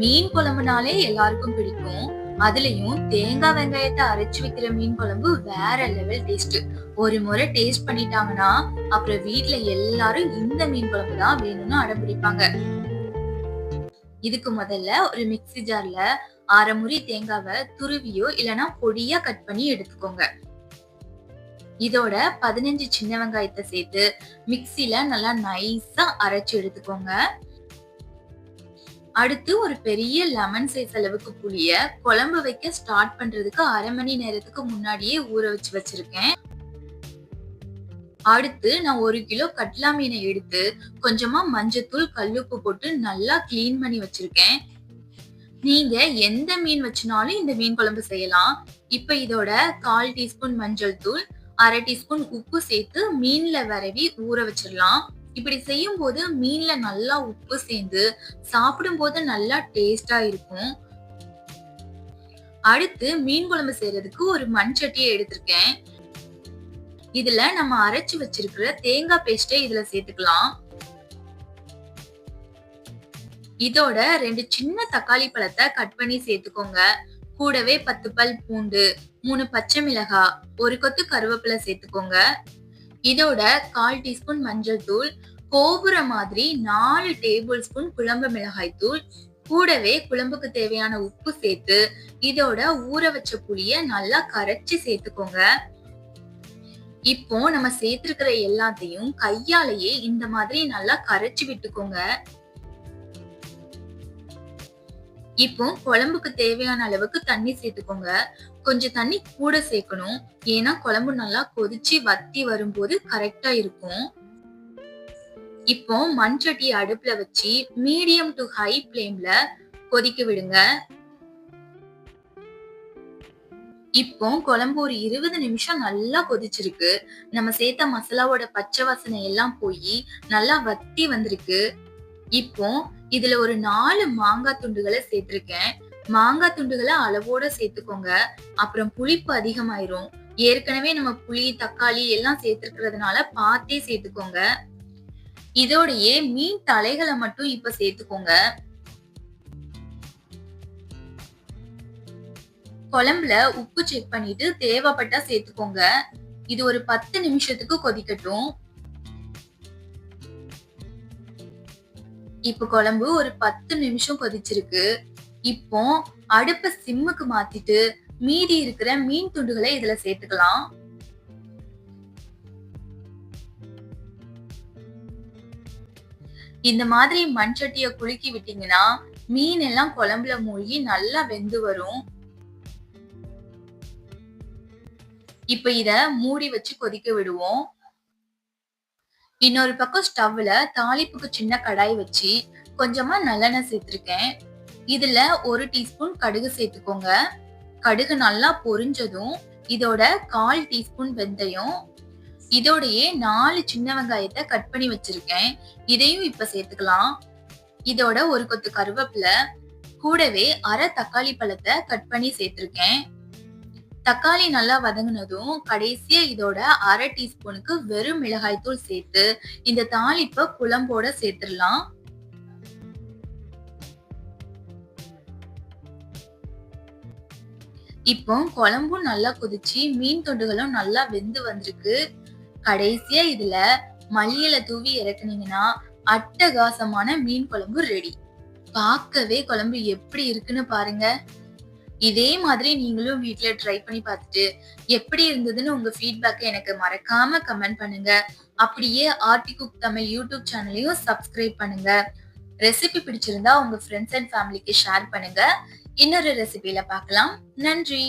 மீன் குழம்புனாலே எல்லாருக்கும் பிடிக்கும். அதுலயும் தேங்காய் வெங்காயத்தை அரைச்சு வைக்கிற மீன் குழம்பு வேற லெவல் டேஸ்ட் ஒரு முறை டேஸ்ட் பண்ணிட்டாங்கன்னா அப்புறம் வீட்ல எல்லாரும் இந்த மீன் குழம்பு தான் வேணும்னு அடம்பிடிப்பாங்க. இதுக்கு முதல்ல ஒரு மிக்ஸி ஜார்ல அரை முறி தேங்காவை துருவியோ இல்லனா பொடியா கட் பண்ணி எடுத்துக்கோங்க. இதோட பதினஞ்சு சின்ன வெங்காயத்தை சேர்த்து மிக்சில நல்லா நைஸா அரைச்சு எடுத்துக்கோங்க. அடுத்து ஒரு பெரிய லெமன் சைஸ் அளவுக்கு புளிய குழம்பு வைக்க ஸ்டார்ட் பண்றதுக்கு அரை மணி நேரத்துக்கு முன்னாடியே ஊற வச்சு வச்சிருக்கேன். அடுத்து நான் ஒரு கிலோ கட்லா மீனை எடுத்து கொஞ்சமா மஞ்சத்தூள் கல்லுப்பு போட்டு நல்லா கிளீன் பண்ணி வச்சிருக்கேன். நீங்க எந்த மீன் வச்சுனாலும் இந்த மீன் குழம்பு செய்யலாம். இப்ப இதோட கால் டீஸ்பூன் மஞ்சள் தூள் அரை டீஸ்பூன் உப்பு சேர்த்து மீன்ல வரவி ஊற வச்சிடலாம். இப்படி செய்யும் போது மீன்ல நல்லா உப்பு சேர்ந்து சாப்பிடும் போது நல்லா டேஸ்டா இருக்கும். அடுத்து மீன் குழம்பு செய்யறதுக்கு ஒரு மண் சட்டியை எடுத்திருக்கேன். இதுல நம்ம அரைச்சு வச்சிருக்கிற தேங்காய் பேஸ்டை இதுல சேர்த்துக்கலாம். இதோட ரெண்டு சின்ன தக்காளி பழத்தை கட் பண்ணி சேர்த்துக்கோங்க. கூடவே பத்து பல் பூண்டு மூணு பச்சை மிளகாய் ஒரு கொத்து கருவேப்பிலை சேர்த்துக்கோங்க. இதோட கால் டீஸ்பூன் மஞ்சள் தூள் கோபுர மாதிரி நாலு டேபிள் ஸ்பூன் குழம்பு மிளகாய் தூள் கூடவே குழம்புக்கு தேவையான உப்பு சேர்த்து இதோட ஊற வச்ச புளிய நல்லா கரைச்சி சேர்த்துக்கோங்க. இப்போ நம்ம சேர்த்திருக்கிற எல்லாத்தையும் கையாலேயே இந்த மாதிரி நல்லா கரைச்சி விட்டுக்கோங்க. இப்போ குழம்புக்கு தேவையான அளவுக்கு தண்ணி சேர்த்துக்கோங்க. கொஞ்சம் தண்ணி கூட சேர்க்கணும். ஏன்னா குழம்பு நல்லா கொதிச்சு வத்தி வரும்போது கரெக்டா இருக்கும். இப்போ மண் சட்டி அடுப்புல வச்சு மீடியம் டு ஹை ஃப்ளேம்ல கொதிக்க விடுங்க. இப்போ குழம்பு ஒரு இருபது நிமிஷம் நல்லா கொதிச்சிருக்கு. நம்ம சேர்த்த மசாலாவோட பச்சை வாசனை எல்லாம் போய் நல்லா வத்தி வந்திருக்கு. இப்போ இதுல ஒரு நாலு மாங்காய் துண்டுகளை சேர்த்திருக்கேன். மாங்காய் துண்டுகளை அளவோட சேர்த்துக்கோங்க. அப்புறம் புளிப்பு அதிகமாயிரும். ஏற்கனவே நம்ம புளி தக்காளி எல்லாம் சேர்த்துருக்கிறதுனால பார்த்தே சேர்த்துக்கோங்க. இதோடையே மீன் தலைகளை மட்டும் இப்ப சேர்த்துக்கோங்க. குழம்புல உப்பு செக் பண்ணிட்டு தேவைப்பட்டா சேர்த்துக்கோங்க. இது ஒரு பத்து நிமிஷத்துக்கு கொதிக்கட்டும். இப்ப குழம்பு ஒரு பத்து நிமிஷம் கொதிச்சிருக்கு. இப்போ அடுப்ப சிம்முக்கு மாத்திட்டு மீதி இருக்கிற மீன் துண்டுகளை இதுல சேர்த்துக்கலாம். இந்த மாதிரி மண் சட்டிய குலுக்கி விட்டீங்கன்னா மீன் எல்லாம் குழம்புல மூழ்கி நல்லா வெந்து வரும். இப்ப இத மூடி வச்சு கொதிக்க விடுவோம். இன்னொரு பக்கம் ஸ்டவ்ல தாளிப்புக்கு சின்ன கடாய் வச்சு கொஞ்சமா நல்லெண்ணெய் சேர்த்திருக்கேன். இதுல ஒரு டீஸ்பூன் கடுகு சேர்த்துக்கோங்க. கடுகு நல்லா பொரிஞ்சதும் இதோட கால் டீஸ்பூன் வெந்தயம் இதோடயே நாலு சின்ன வெங்காயத்தை கட் பண்ணி வச்சிருக்கேன். இதையும் இப்ப சேர்த்துக்கலாம். இதோட ஒரு கொத்து கருவேப்பிலை கூடவே அரை தக்காளி பழத்தை கட் பண்ணி சேர்த்திருக்கேன். தக்காளி நல்லா வதங்கினதும் கடைசியா இதோட அரை டீஸ்பூனுக்கு வெறும் மிளகாய் தூள் சேர்த்து இந்த தாளிப்ப குழம்போட சேர்த்துடலாம். இப்போ குழம்பும் நல்லா கொதிச்சு மீன் தொண்டுகளும் நல்லா வெந்து வந்திருக்கு. கடைசியா இதுல மல்லியில தூவி இறக்குனீங்கன்னா அட்டகாசமான மீன் குழம்பு ரெடி. பார்க்கவே குழம்பு எப்படி இருக்குன்னு பாருங்க. இதே மாதிரி நீங்களும் வீட்டுல ட்ரை பண்ணி பார்த்துட்டு எப்படி இருந்ததுன்னு உங்க ஃபீட்பேக்கை எனக்கு மறக்காம கமெண்ட் பண்ணுங்க. அப்படியே ஆர்டி குக் தமிழ் யூடியூப் சேனலையும் சப்ஸ்கிரைப் பண்ணுங்க. ரெசிபி பிடிச்சிருந்தா உங்க ஃப்ரெண்ட்ஸ் அண்ட் ஃபேமிலிக்கு ஷேர் பண்ணுங்க. இன்னொரு ரெசிபியில பார்க்கலாம். நன்றி.